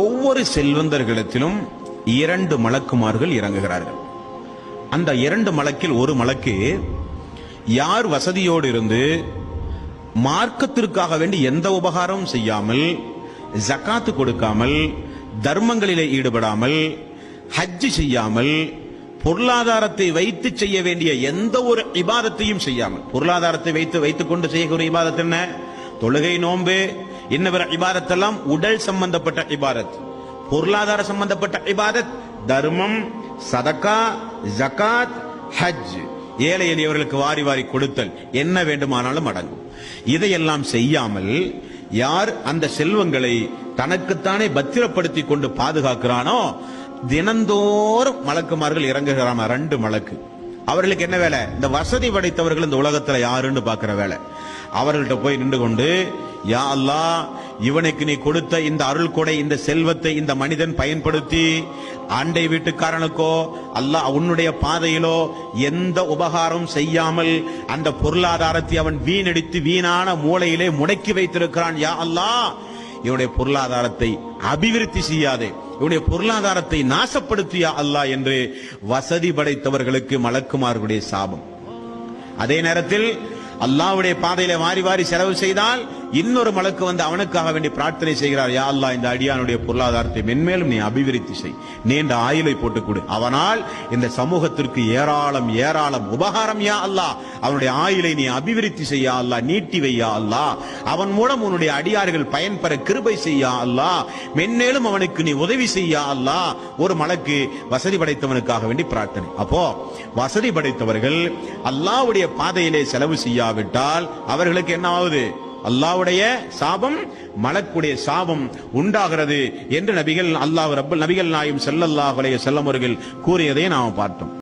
ஒவ்வொரு செல்வந்தர்களிடத்திலும் இரண்டு மலக்குமார்கள் இறங்குகிறார்கள். அந்த இரண்டு மலக்கில் ஒரு மலக்கு யார் வசதியோடு இருந்து மார்க்கத்திற்காக வேண்டி எந்த உபகாரமும் செய்யாமல் ஜக்காத்து கொடுக்காமல் தர்மங்களிலே ஈடுபடாமல் ஹஜ் செய்யாமல் பொருளாதாரத்தை வைத்து செய்ய வேண்டிய எந்த ஒரு இபாதத்தையும் செய்யாமல். பொருளாதாரத்தை வைத்து வைத்துக் கொண்டு செய்யக்கூடிய இபாதத் என்ன? தொழுகை நோன்பு இன்ன இபாரத் எல்லாம் உடல் சம்பந்தப்பட்ட இபாரத் பொருளாதார சம்பந்தப்பட்ட இபாதத் தர்மம் சதக்கா ஜகாத் ஹஜ். ஏழை எளியவர்களுக்கு வாரி வாரி கொடுத்தல் என்ன வேண்டுமானாலும் அடங்கும். இதையெல்லாம் செய்யாமல் யார் அந்த செல்வங்களை தனக்குத்தானே பத்திரப்படுத்தி கொண்டு பாதுகாக்கிறானோ தினந்தோறும் மலக்குமார்கள் இறங்குகிறாம? ரெண்டு மலக்கு. அவர்களுக்கு என்ன வேலை? இந்த வசதி படைத்தவர்கள் இந்த உலகத்துல யாருன்னு பாக்குற வேலை. அவர்கள்ட்ட போய் நின்று கொண்டு யா அல்லா இவனுக்கு நீ கொடுத்த இந்த அருள் கொடை இந்த செல்வத்தை இந்த மனிதன் பயன்படுத்தி ஆண்டை வீட்டுக்காரனுக்கோ அல்ல உன்னுடைய பாதையிலோ எந்த உபகாரம் செய்யாமல் அந்த பொருளாதாரத்தை அவன் வீணடித்து வீணான மூளையிலே முடக்கி வைத்திருக்கிறான். யா அல்லா இவனுடைய பொருளாதாரத்தை அபிவிருத்தி செய்யாதே. இவனுடைய பொருளாதாரத்தை நாசப்படுத்தியா அல்லாஹ் என்று வசதி படைத்தவர்களுக்கு மலக்குமார்களுடைய சாபம். அதே நேரத்தில் அல்லாவுடைய பாதையில வாரி வாரி செலவு செய்தால் இன்னொரு மலக்கு வந்து அவனுக்காக வேண்டி பிரார்த்தனை செய்கிறார். யா அல்லாஹ் இந்த அடியானுடைய பொருளாதாரத்தை மென்மேலும் நீ அபிவிருத்தி செய். நீண்ட ஆயுளை போட்டு கொடு அவனால் இந்த சமூகத்திற்கு ஏராளம் ஏராளம் உபகாரம் யா அல்லாஹ். அவனுடைய ஆயுளை நீ அபிவிருத்தி செய்யா அல்லாஹ். நீட்டி வையா அல்லாஹ். அவன் மூலம் உன்னுடைய அடியார்கள் பயன்பெற கிருபை செய்யா அல்லாஹ். மென்மேலும் அவனுக்கு நீ உதவி செய்யா அல்லாஹ். ஒரு மலக்கு வசதி படைத்தவனுக்காக வேண்டி பிரார்த்தனை. அப்போ வசதி படைத்தவர்கள் அல்லாவுடைய பாதையிலே செலவு செய்யா செய்யாவிட்டால் அவர்களுக்கு என்ன ஆகுது அல்லாஹ்வுடைய சாபம் மலக்குடைய சாபம் உண்டாகிறது என்று நபிகள் அல்லாஹ் ரப்பல் நபிகள் நாயும் ஸல்லல்லாஹு செல்லமுருகில் கூறியதை நாம் பார்த்தோம்.